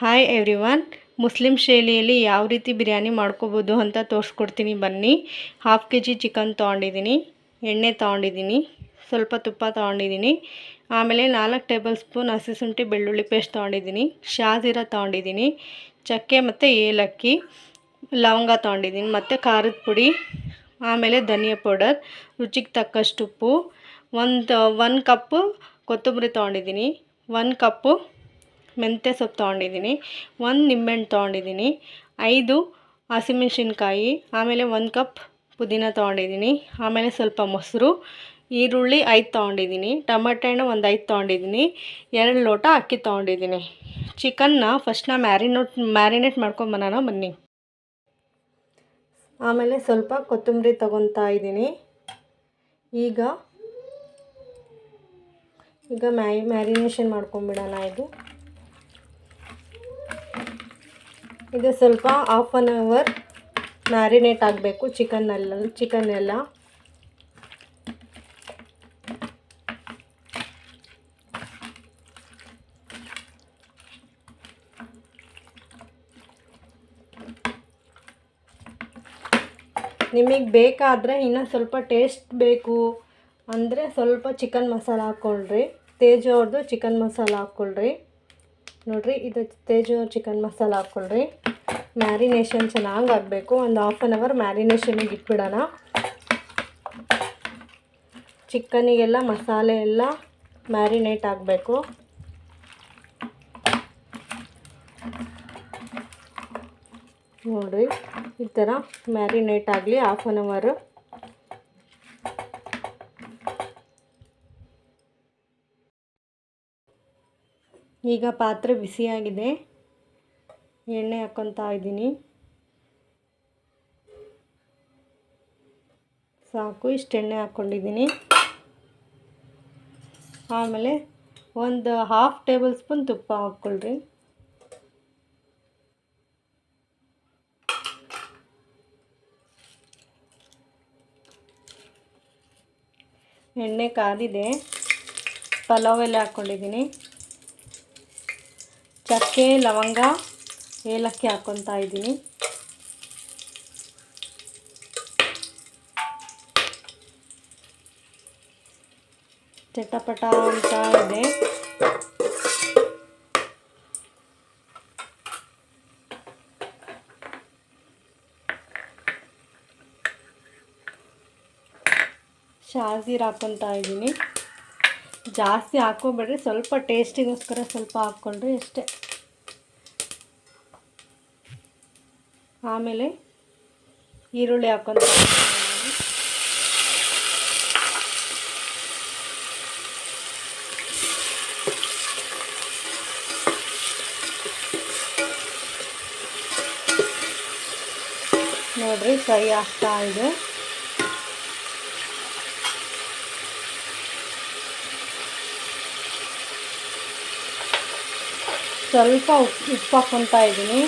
Hi everyone Muslim ಶೈಲಿಯಲ್ಲಿ ಯಾವ ರೀತಿ ಬಿರಿಯಾನಿ ಮಾಡ್ಕೋಬೋದು ಅಂತ ತೋರಿಸ್ಕೊಡ್ತೀನಿ ಬನ್ನಿ. ಹಾಫ್ ಕೆ ಜಿ ಚಿಕನ್ ತೊಗೊಂಡಿದ್ದೀನಿ. ಎಣ್ಣೆ ತೊಗೊಂಡಿದ್ದೀನಿ. ಸ್ವಲ್ಪ ತುಪ್ಪ ತೊಗೊಂಡಿದ್ದೀನಿ. ಆಮೇಲೆ ನಾಲ್ಕು ಟೇಬಲ್ ಸ್ಪೂನ್ ಹಸಿ ಶುಂಠಿ ಬೆಳ್ಳುಳ್ಳಿ ಪೇಸ್ಟ್ ತೊಗೊಂಡಿದ್ದೀನಿ. ಶಾಜೀರ ತೊಗೊಂಡಿದ್ದೀನಿ. ಚಕ್ಕೆ ಮತ್ತು ಏಲಕ್ಕಿ, ಲವಂಗ ತೊಗೊಂಡಿದ್ದೀನಿ. ಮತ್ತು ಖಾರದ ಪುಡಿ, ಆಮೇಲೆ ಧನಿಯಾ ಪೌಡರ್, ರುಚಿಗೆ ತಕ್ಕಷ್ಟು ಉಪ್ಪು, ಒಂದು ಒನ್ ಕಪ್ಪು ಕೊತ್ತಂಬರಿ ತೊಗೊಂಡಿದ್ದೀನಿ. ಒನ್ ಕಪ್ಪು ಮೆಂತ್ಯ ಸೊಪ್ಪು ತೊಗೊಂಡಿದ್ದೀನಿ, ಒಂದು ನಿಂಬೆಹಣ್ಣು ತೊಗೊಂಡಿದ್ದೀನಿ, ಐದು ಹಸಿಮೆಣ್ಸಿನ್ಕಾಯಿ, ಆಮೇಲೆ ಒಂದು ಕಪ್ ಪುದೀನ ತೊಗೊಂಡಿದ್ದೀನಿ, ಆಮೇಲೆ ಸ್ವಲ್ಪ ಮೊಸರು, ಈರುಳ್ಳಿ ಐದು ತೊಗೊಂಡಿದ್ದೀನಿ, ಟೊಮೆಟೊ ಹಣ್ಣು ಒಂದು ಐದು ತೊಗೊಂಡಿದ್ದೀನಿ, ಎರಡು ಲೋಟ ಅಕ್ಕಿ ತೊಗೊಂಡಿದ್ದೀನಿ. ಚಿಕನ್ನ ಫಸ್ಟ್ ನಾ ಮ್ಯಾರಿನೋಟ್, ಮ್ಯಾರಿನೇಟ್ ಮಾಡ್ಕೊಂಬರೋಣ ಬನ್ನಿ. ಆಮೇಲೆ ಸ್ವಲ್ಪ ಕೊತ್ತಂಬರಿ ತೊಗೊತಾ ಇದ್ದೀನಿ. ಈಗ ಈಗ ಮ್ಯಾ, ಮ್ಯಾರಿನೇಷನ್ ಮಾಡ್ಕೊಂಬಿಡೋಣ ಇದು. ಇದು ಸ್ವಲ್ಪ ಹಾಫ್ ಆನ್ ಅವರ್ ಮ್ಯಾರಿನೇಟ್ ಆಗಬೇಕು ಚಿಕನ್ನೆಲ್ಲ ಚಿಕನ್ ಎಲ್ಲ. ನಿಮಗೆ ಬೇಕಾದರೆ ಇನ್ನೂ ಸ್ವಲ್ಪ ಟೇಸ್ಟ್ ಬೇಕು ಅಂದರೆ ಸ್ವಲ್ಪ ಚಿಕನ್ ಮಸಾಲ ಹಾಕ್ಕೊಳ್ರಿ ತೇಜು ಅವ್ರದ್ದು ಚಿಕನ್ ಮಸಾಲ ಹಾಕ್ಕೊಳ್ರಿ ನೋಡಿರಿ, ಇದು ತೇಜು ಚಿಕನ್ ಮಸಾಲ ಹಾಕ್ಕೊಳ್ರಿ. ಮ್ಯಾರಿನೇಷನ್ ಚೆನ್ನಾಗಿ ಆಗಬೇಕು. ಒಂದು ಹಾಫ್ ಆನ್ ಅವರ್ ಮ್ಯಾರಿನೇಷನಿಗೆ ಇಟ್ಬಿಡೋಣ. ಚಿಕನಿಗೆಲ್ಲ ಮಸಾಲೆ ಎಲ್ಲ ಮ್ಯಾರಿನೇಟ್ ಆಗಬೇಕು. ನೋಡಿರಿ, ಈ ಥರ ಮ್ಯಾರಿನೇಟ್ ಆಗಲಿ ಹಾಫ್ ಆನ್ ಅವರು ಈಗ ಪಾತ್ರೆ ಬಿಸಿಯಾಗಿದೆ ಎಣ್ಣೆ ಹಾಕ್ಕೊತಾ ಇದ್ದೀನಿ. ಸಾಕು, ಇಷ್ಟು ಎಣ್ಣೆ ಹಾಕ್ಕೊಂಡಿದ್ದೀನಿ ಆಮೇಲೆ ಒಂದು ಹಾಫ್ ಟೇಬಲ್ ಸ್ಪೂನ್ ತುಪ್ಪ ಹಾಕ್ಕೊಳ್ರಿ. ಎಣ್ಣೆ ಕಾದಿದೆ. ಪಲಾವ್ ಎಲ್ಲ ಹಾಕ್ಕೊಂಡಿದ್ದೀನಿ ಚಕ್ಕೆ, ಲವಂಗ, ಏಲಕ್ಕಿ ಹಾಕ್ಕೊತಾ ಇದ್ದೀನಿ. ಚಟಪಟ ಅಂತ ಇದೆ. ಶಾಜೀರ್ ಹಾಕ್ಕೊತಾ ಇದ್ದೀನಿ. ಜಾಸ್ತಿ ಹಾಕ್ಕೊಬೇಡ್ರಿ, ಸ್ವಲ್ಪ ಟೇಸ್ಟಿಗೋಸ್ಕರ ಸ್ವಲ್ಪ ಹಾಕ್ಕೊಂಡ್ರಿ ಅಷ್ಟೇ ಆಮೇಲೆ ಈರುಳ್ಳಿ ಹಾಕೊಂಡು ನೋಡ್ರಿ ಫ್ರೈ ಆಗ್ತಾ ಇದೆ. ಸ್ವಲ್ಪ ಉಪ್ಪು ಉಪ್ಪು ಹಾಕ್ಕೊತಾ ಇದ್ದೀನಿ.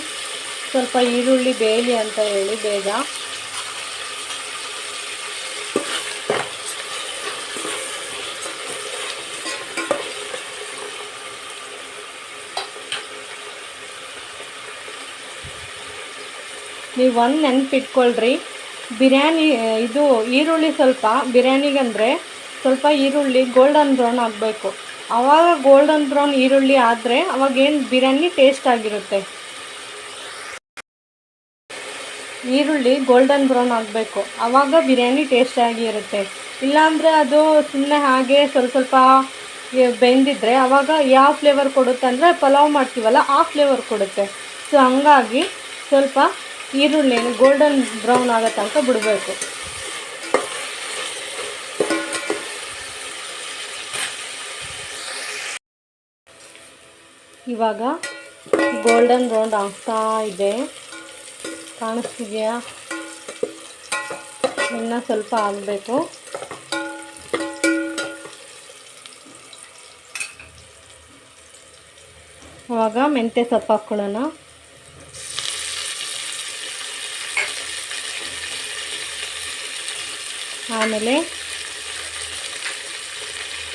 ಸ್ವಲ್ಪ ಈರುಳ್ಳಿ ಬೇಯಲಿ ಅಂತ ಹೇಳಿ ಬೇಗ. ನೀವು ಒಂದು ನೆನಪಿಟ್ಕೊಳ್ರಿ. ಬಿರಿಯಾನಿ ಇದು ಈರುಳ್ಳಿ ಸ್ವಲ್ಪ, ಬಿರಿಯಾನಿಗಂದರೆ ಸ್ವಲ್ಪ ಈರುಳ್ಳಿ ಗೋಲ್ಡನ್ ಬ್ರೌನ್ ಆಗಬೇಕು. ಆವಾಗ ಗೋಲ್ಡನ್ ಬ್ರೌನ್ ಈರುಳ್ಳಿ ಆದರೆ ಅವಾಗೇನು ಬಿರಿಯಾನಿ ಟೇಸ್ಟ್ ಆಗಿರುತ್ತೆ. ಈರುಳ್ಳಿ ಗೋಲ್ಡನ್ ಬ್ರೌನ್ ಆಗಬೇಕು. ಆವಾಗ ಬಿರಿಯಾನಿ ಟೇಸ್ಟಿಯಾಗಿ ಇರುತ್ತೆ ಇಲ್ಲಾಂದರೆ ಅದು ಸುಮ್ಮನೆ ಹಾಗೆ ಸ್ವಲ್ಪ ಸ್ವಲ್ಪ ಬೆಂದಿದ್ದರೆ ಆವಾಗ ಯಾವ ಫ್ಲೇವರ್ ಕೊಡುತ್ತೆ ಅಂದರೆ ಪಲಾವ್ ಮಾಡ್ತೀವಲ್ಲ ಆ ಫ್ಲೇವರ್ ಕೊಡುತ್ತೆ. ಸೊ ಹಂಗಾಗಿ ಸ್ವಲ್ಪ ಈರುಳ್ಳಿ ಗೋಲ್ಡನ್ ಬ್ರೌನ್ ಆಗೋ ತನಕ ಬಿಡಬೇಕು. ಇವಾಗ ಗೋಲ್ಡನ್ ಬ್ರೌನ್ ಆಗ್ತಾ ಇದೆ. ಕಾಣಿಸ್ತಿದೆಯಾ? ಇನ್ನು ಸ್ವಲ್ಪ ಆಗಬೇಕು. ಆವಾಗ ಮೆಂತ್ಯ ಸೊಪ್ಪು ಹಾಕ್ಕೊಳ್ಳೋಣ ಆಮೇಲೆ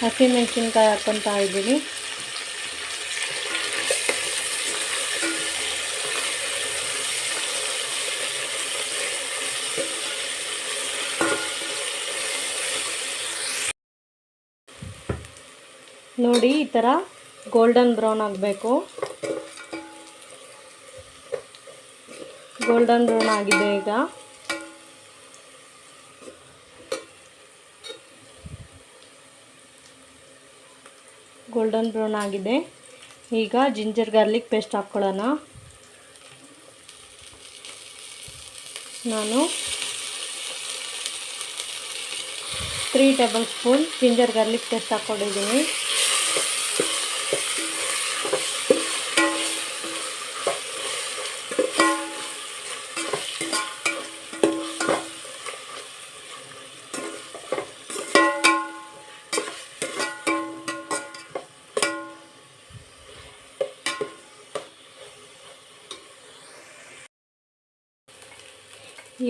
ಹಸಿಮೆಣಸಿನ್ಕಾಯಿ ಹಾಕ್ಕೊತಾ ಇದ್ದೀನಿ. ನೋಡಿ, ಈ ಥರ ಗೋಲ್ಡನ್ ಬ್ರೌನ್ ಆಗಬೇಕು. ಗೋಲ್ಡನ್ ಬ್ರೌನ್ ಆಗಿದೆ ಈಗ. ಗೋಲ್ಡನ್ ಬ್ರೌನ್ ಆಗಿದೆ. ಈಗ ಜಿಂಜರ್ ಗಾರ್ಲಿಕ್ ಪೇಸ್ಟ್ ಹಾಕ್ಕೊಳ್ಳೋಣ ನಾನು three tablespoon ginger garlic paste ಹಾಕ್ಕೊಂಡಿದ್ದೀನಿ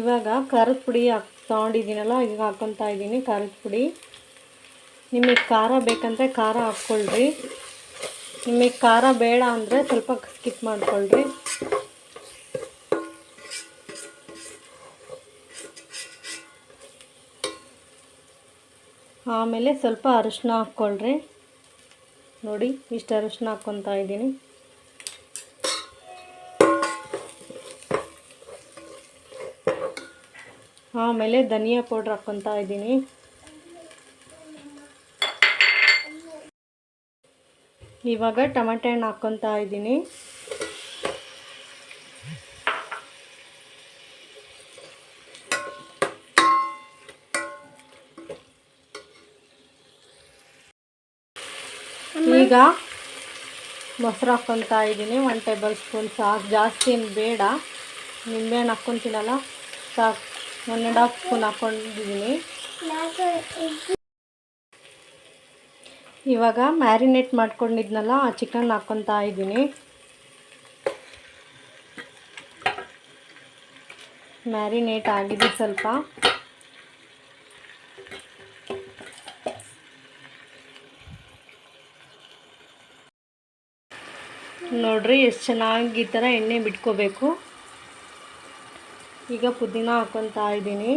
ಇವಾಗ ಖಾರದ ಪುಡಿ ಹಾಕ್ ತೊಗೊಂಡಿದ್ದೀನಲ್ಲ ಈಗ ಹಾಕ್ಕೊತಾ ಇದ್ದೀನಿ ಖಾರದ ಪುಡಿ. ನಿಮಗೆ ಖಾರ ಬೇಕಂದರೆ ಖಾರ ಹಾಕ್ಕೊಳ್ರಿ. ನಿಮಗೆ ಖಾರ ಬೇಡ ಅಂದರೆ ಸ್ವಲ್ಪ ಸ್ಕಿಪ್ ಮಾಡ್ಕೊಳ್ಳಿ ಆಮೇಲೆ ಸ್ವಲ್ಪ ಅರಿಶಿನ ಹಾಕ್ಕೊಳ್ರಿ. ನೋಡಿ, ಇಷ್ಟು ಅರಿಶಿನ ಹಾಕ್ಕೊತಾ ಇದ್ದೀನಿ. ಆಮೇಲೆ ಧನಿಯಾ ಪೌಡ್ರ್ ಹಾಕ್ಕೊತಾ ಇದ್ದೀನಿ. ಇವಾಗ ಟಮಾಟೆ ಹಣ್ಣು ಹಾಕ್ಕೊತಾ ಇದ್ದೀನಿ. ಈಗ ಮೊಸರು ಹಾಕ್ಕೊತಾ ಇದ್ದೀನಿ. ಒನ್ ಟೇಬಲ್ ಸ್ಪೂನ್ ಸಾಕು. ಜಾಸ್ತಿ ಏನು ಬೇಡ ನಿಂಬೆಹಣ್ಣು ಹಾಕ್ಕೊತೀನಲ್ಲ, ಸಾಕು. ಒನ್ ಆ್ಯಂಡ್ ಹಾಫ್ ಸ್ಪೂನ್ ಹಾಕ್ಕೊಂಡಿದ್ದೀನಿ ಇವಾಗ ಮ್ಯಾರಿನೇಟ್ ಮಾಡ್ಕೊಂಡಿದ್ನಲ್ಲ, ಆ ಚಿಕನ್ ಹಾಕ್ಕೊತಾ ಇದ್ದೀನಿ. ಮ್ಯಾರಿನೇಟ್ ಆಗಿದೆ ಸ್ವಲ್ಪ. ನೋಡ್ರಿ, ಎಷ್ಟು ಚೆನ್ನಾಗಿ ಈ ಥರ ಎಣ್ಣೆ ಬಿಟ್ಕೋಬೇಕು. ಈಗ ಪುದೀನ ಹಾಕ್ಕೊತಾ ಇದ್ದೀನಿ.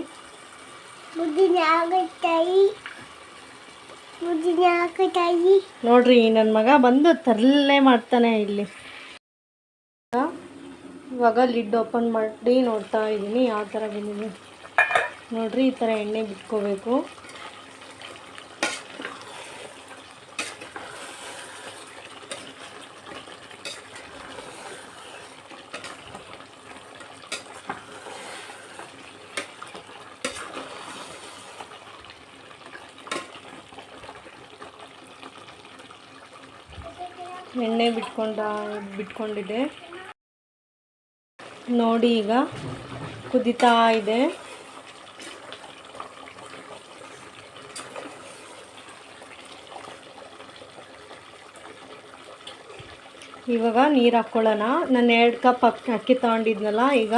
ನೋಡ್ರಿ ನನ್ನ ಮಗ ಬಂದು ತರಲೇ ಮಾಡ್ತಾನೆ ಇಲ್ಲಿ. ಇವಾಗ ಲಿಡ್ ಓಪನ್ ಮಾಡಿ ನೋಡ್ತಾ ಇದ್ದೀನಿ ಯಾವ ಥರ ಬಂದಿದೆ. ನೋಡ್ರಿ ಈ ಥರ ಎಣ್ಣೆ ಬಿಟ್ಕೋಬೇಕು ಎಣ್ಣೆ ಬಿಟ್ಕೊಂಡ ಬಿಟ್ಕೊಂಡಿದೆ ನೋಡಿ ಈಗ ಕುದಿತಾ ಇದೆ. ಇವಾಗ ನೀರು ಹಾಕ್ಕೊಳ್ಳೋಣ ನಾನು ಎರಡು ಕಪ್ ಅಕ್ಕಿ ಅಕ್ಕಿ ತಗೊಂಡಿದ್ನಲ್ಲ, ಈಗ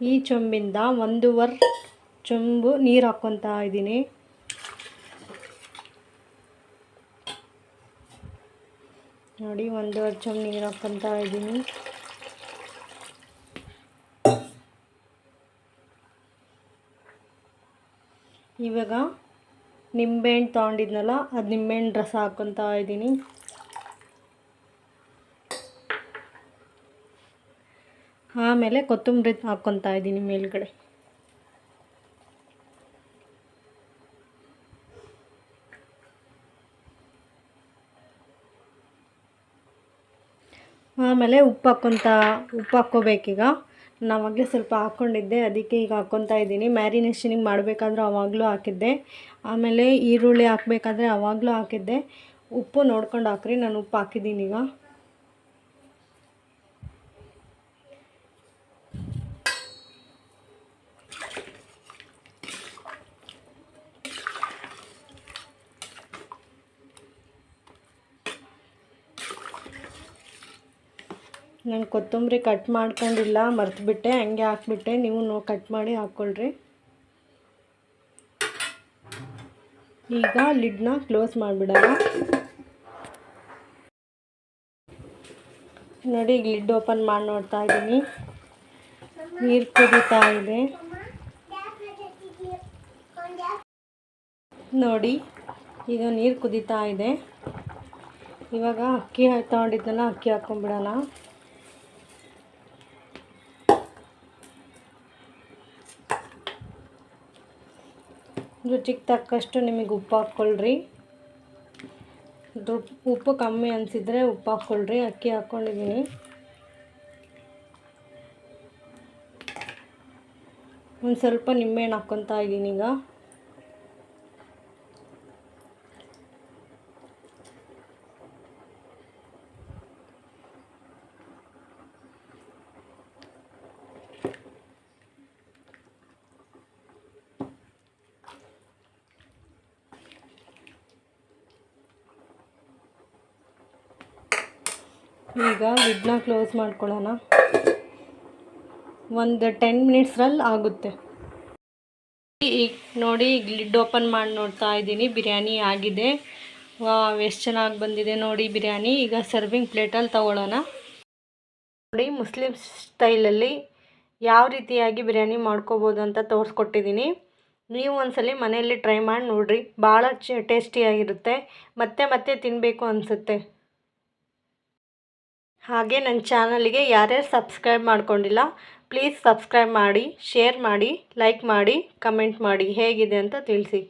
ಈ ಚೊಂಬಿಂದ ಒಂದೂವರೆ ಚೊಂಬು ನೀರು ಹಾಕ್ಕೊತಾ ಇದ್ದೀನಿ ನೋಡಿ, ಒಂದು ಚಮ್ ನೀರು ಹಾಕ್ಕೊತಾ ಇದ್ದೀನಿ. ಇವಾಗ ನಿಂಬೆಹಣ್ಣು ತೊಗೊಂಡಿದ್ನಲ್ಲ, ಅದು ನಿಂಬೆಹಣ್ಣು ರಸ ಹಾಕ್ಕೊತಾ ಇದ್ದೀನಿ. ಆಮೇಲೆ ಕೊತ್ತಂಬರಿ ಹಾಕ್ಕೊತಾ ಇದ್ದೀನಿ ಮೇಲ್ಗಡೆ. ಆಮೇಲೆ ಉಪ್ಪು ಹಾಕ್ಕೊತ ಉಪ್ಪು ಹಾಕ್ಕೋಬೇಕೀಗ ನಾವಾಗಲೇ ಸ್ವಲ್ಪ ಹಾಕ್ಕೊಂಡಿದ್ದೆ ಅದಕ್ಕೆ ಈಗ ಹಾಕ್ಕೊತಾ ಇದ್ದೀನಿ. ಮ್ಯಾರಿನೇಷನಿಗೆ ಮಾಡಬೇಕಾದ್ರೂ ಆವಾಗಲೂ ಹಾಕಿದ್ದೆ. ಆಮೇಲೆ ಈರುಳ್ಳಿ ಹಾಕ್ಬೇಕಾದ್ರೆ ಆವಾಗಲೂ ಹಾಕಿದ್ದೆ. ಉಪ್ಪು ನೋಡ್ಕೊಂಡು ಹಾಕ್ರಿ, ನಾನು ಉಪ್ಪು ಹಾಕಿದ್ದೀನಿ ಈಗ ನಾನು ಕೊತ್ತಂಬರಿ ಕಟ್ ಮಾಡ್ಕೊಂಡಿಲ್ಲ, ಮರ್ತುಬಿಟ್ಟೆ, ಹಂಗೆ ಹಾಕ್ಬಿಟ್ಟೆ. ನೀವು ನೋ, ಕಟ್ ಮಾಡಿ ಹಾಕ್ಕೊಳ್ರಿ. ಈಗ ಲಿಡ್ನ ಕ್ಲೋಸ್ ಮಾಡಿಬಿಡೋಣ. ನೋಡಿ, ಈಗ ಲಿಡ್ ಓಪನ್ ಮಾಡಿ ನೋಡ್ತಾ ಇದ್ದೀನಿ. ನೀರು ಕುದೀತಾ ಇದೆ. ನೋಡಿ, ಈಗ ನೀರು ಕುದೀತಾ ಇದೆ. ಇವಾಗ ಅಕ್ಕಿ ತೊಗೊಂಡಿದ್ದನ್ನ ಅಕ್ಕಿ ಹಾಕ್ಕೊಂಬಿಡೋಣ ರುಚಿಗೆ ತಕ್ಕಷ್ಟು ನಿಮಗೆ ಉಪ್ಪು ಹಾಕ್ಕೊಳ್ರಿ. ಉಪ್ಪು ಕಮ್ಮಿ ಅನಿಸಿದರೆ ಉಪ್ಪು ಹಾಕ್ಕೊಳ್ರಿ, ಅಕ್ಕಿ ಹಾಕ್ಕೊಂಡಿದ್ದೀನಿ. ಒಂದು ಸ್ವಲ್ಪ ನಿಂಬೆಹಣ್ಣು ಹಾಕ್ಕೊತಾ ಇದ್ದೀನಿ ಈಗ. ಈಗ ಲಿಡ್ನ ಕ್ಲೋಸ್ ಮಾಡ್ಕೊಳ್ಳೋಣ. ಒಂದು ಟೆನ್ ಮಿನಿಟ್ಸ್ರಲ್ಲಿ ಆಗುತ್ತೆ. ಈಗ ನೋಡಿ ಈಗ ಲಿಡ್ ಓಪನ್ ಮಾಡಿ ನೋಡ್ತಾ ಇದ್ದೀನಿ. ಬಿರಿಯಾನಿ ಆಗಿದೆ. ಎಷ್ಟು ಚೆನ್ನಾಗಿ ಬಂದಿದೆ ನೋಡಿ ಬಿರಿಯಾನಿ. ಈಗ ಸರ್ವಿಂಗ್ ಪ್ಲೇಟಲ್ಲಿ ತಗೊಳ್ಳೋಣ. ನೋಡಿ, ಮುಸ್ಲಿಂ ಸ್ಟೈಲಲ್ಲಿ ಯಾವ ರೀತಿಯಾಗಿ ಬಿರಿಯಾನಿ ಮಾಡ್ಕೋಬೋದು ಅಂತ ತೋರಿಸ್ಕೊಟ್ಟಿದ್ದೀನಿ. ನೀವು ಒಂದ್ಸಲಿ ಮನೆಯಲ್ಲಿ ಟ್ರೈ ಮಾಡಿ ನೋಡಿರಿ. ಭಾಳ ಚ ಟೇಸ್ಟಿಯಾಗಿರುತ್ತೆ ಮತ್ತೆ ಮತ್ತೆ ತಿನ್ನಬೇಕು ಅನಿಸುತ್ತೆ. ಹಾಗೆ ನನ್ನ ಚಾನಲಿಗೆ ಯಾರ್ಯಾರು ಸಬ್ಸ್ಕ್ರೈಬ್ ಮಾಡ್ಕೊಂಡಿಲ್ಲ, ಪ್ಲೀಸ್ ಸಬ್ಸ್ಕ್ರೈಬ್ ಮಾಡಿ, ಶೇರ್ ಮಾಡಿ, ಲೈಕ್ ಮಾಡಿ, ಕಮೆಂಟ್ ಮಾಡಿ, ಹೇಗಿದೆ ಅಂತ ತಿಳಿಸಿ.